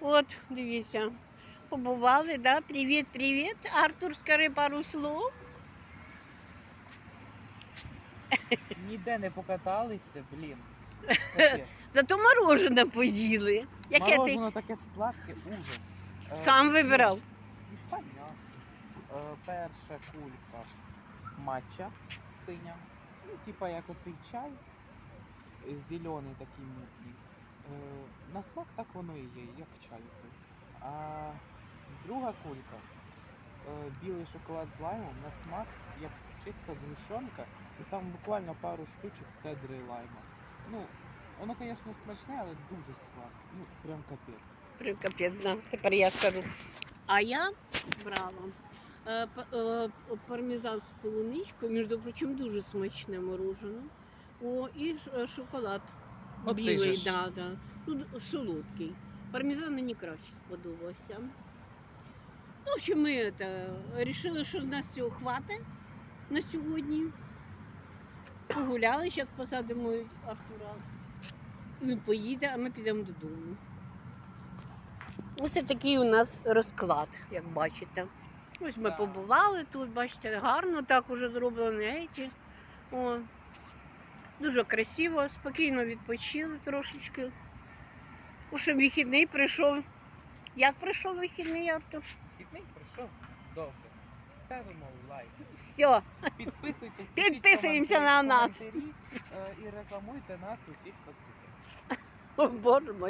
От, дивіться. Побували, да? Привіт, привіт. Артур, скажи пару слов. Ніде не покаталися, блін. Капець. Зато морожене поїли. Яке ти таке сладке, ужас. Е, сам вибирав. ну, Понятно. Е, Перша кулька матча синя. Ну, типа як оцей чай. Зелений такий мутний. Е, На смак так воно і є, як чай. А друга кулька е, білий шоколад з лаймом на смак, як чиста згущенка, і там буквально пару штучок цедри лайма. Ну, воно, звісно, смачне, але дуже сладке. Ну, прям капець. Прям капець, да. Тепер я скажу. А я брала е, е, пармезан з полуничкою, між прочим, дуже смачне морожене. О, і шоколад. Оцей білий, же ж. да, да. Д- солодкий. Пармезан мені краще сподобався. Ну, в общем, ми это, рішили, що з нас цього хватить на сьогодні. Погуляли, зараз посадимо Артура. Він поїде, а ми підемо додому. Ось такий у нас розклад, як бачите. Ось ми побували тут, бачите, гарно так уже зроблено. еті. О, дуже красиво, спокійно відпочили трошечки. Щоб вихідний прийшов. Як прийшов вихідний, Артур? Вихідний прийшов добре. Ставимо лайк. Все, Підписуйтесь, Підписуємося на нас. е, і рекламуйте нас у всіх соцсетях. о, боже мой.